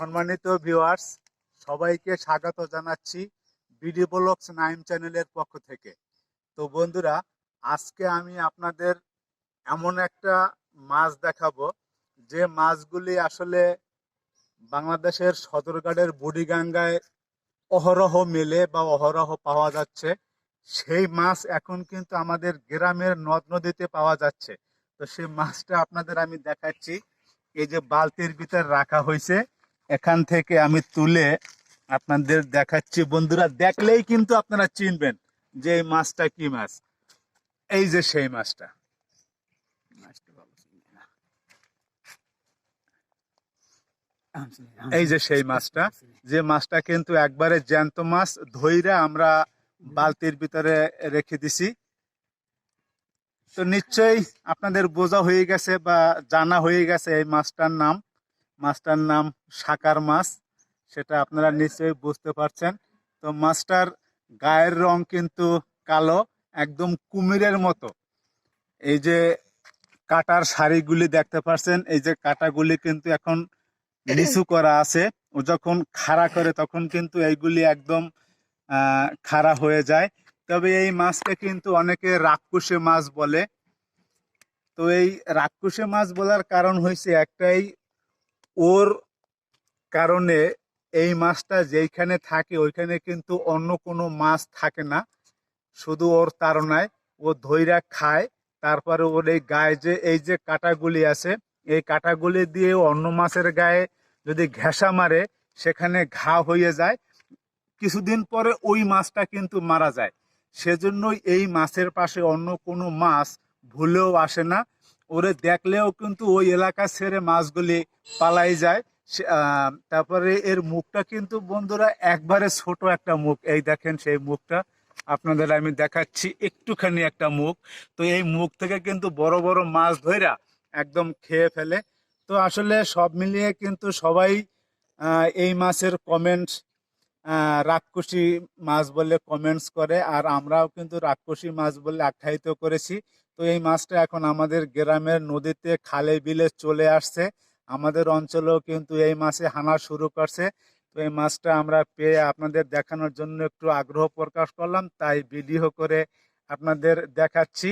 সম্মানিত ভিউয়ার্স সবাইকে স্বাগত জানাচ্ছি বিডি ব্লগস নাইম চ্যানেলের পক্ষ থেকে। তো বন্ধুরা, আজকে আমি আপনাদের এমন একটা মাছ দেখাবো, যে মাছগুলি আসলে বাংলাদেশের সদরঘাটের বুড়িগঙ্গায় অহরহ মেলে বা অহরহ পাওয়া যাচ্ছে। সেই মাছ এখন কিন্তু আমাদের গ্রামের নদ নদীতে পাওয়া যাচ্ছে। তো সেই মাছটা আপনাদের আমি দেখাচ্ছি। এই যে বালতির ভিতর রাখা হয়েছে এখান থেকে আমি তুলে আপনাদের দেখাচ্ছি। বন্ধুরা, দেখলেই কিন্তু আপনারা চিনবেন যে এই মাছটা কি মাছ। এই যে সেই মাছটা। এই যে সেই মাছটা। যে মাছটা কিন্তু একবারে জ্যান্ত মাছ, ধইরা আমরা বালতির ভিতরে রেখে দিছি। তো নিশ্চয়ই আপনাদের বোঝা হয়ে গেছে বা জানা হয়ে গেছে এই মাছটার নাম। মাছটার নাম সাকার মাছ, সেটা আপনারা নিশ্চয়ই বুঝতে পারছেন। তো মাছটার গায়ের রং কিন্তু কালো, একদম কুমিরের মতো। এই যে কাটার শাড়িগুলি দেখতে পাচ্ছেন এই যে কাটাগুলি কিন্তু এখন নিচু করা আছে। ও যখন খাড়া করে তখন কিন্তু এইগুলি একদম খাড়া হয়ে যায়। তবে এই মাছটা কিন্তু অনেকে রাক্ষসে মাছ বলে। তো এই রাক্ষসে মাছ বলার কারণ হয়েছে একটাই ওর কারণে এই মাছটা যেইখানে থাকে, ওইখানে কিন্তু অন্য কোনো মাছ থাকে না। শুধু ওর তাড়নায় ও ধৈরা খায়। তারপরে ওর এই গায়ে যে, এই যে কাঁটাগুলি আছে, এই কাঁটাগুলি দিয়ে অন্য মাছের গায়ে যদি ঘেঁষা মারে, সেখানে ঘা হয়ে যায়। কিছুদিন পরে ওই মাছটা কিন্তু মারা যায়। সেজন্যই এই মাছের পাশে অন্য কোনো মাছ ভুলেও আসে না। ওরে দেখলেও কিন্তু ওই এলাকা ছেড়ে মাছগুলি পালাই যায়। তারপরে এর মুখটা কিন্তু বন্ধুরা একবারে ছোট একটা মুখ। এই দেখেন সেই মুখটা। আপনাদের আমি দেখাচ্ছি একটুখানি একটা মুখ। তো এই মুখ থেকে কিন্তু বড় বড় মাছ ধইরা একদম খেয়ে ফেলে। তো আসলে সব মিলিয়ে কিন্তু সবাই এই মাছের কমেন্টস রাক্ষসী মাছ বলে কমেন্টস করে। আর আমরাও কিন্তু রাক্ষসী মাছ বলে আখ্যায়িত করেছি। তো এই মাছটা এখন আমাদের গ্রামের নদীতে খালে বিলে চলে আসছে। আমাদের অঞ্চলেও কিন্তু এই মাছে হানা শুরু করছে। তো এই মাছটা আমরা পেয়ে আপনাদের দেখানোর জন্য একটু আগ্রহ প্রকাশ করলাম, তাই ভিডিও করে আপনাদের দেখাচ্ছি।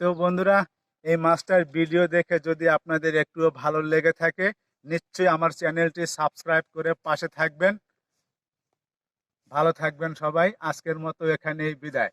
তো বন্ধুরা, এই মাছটার ভিডিও দেখে যদি আপনাদের একটুও ভালো লেগে থাকে, নিশ্চয়ই আমার চ্যানেলটি সাবস্ক্রাইব করে পাশে থাকবেন। ভালো থাকবেন সবাই, আজকের মতো এখানেই বিদায়।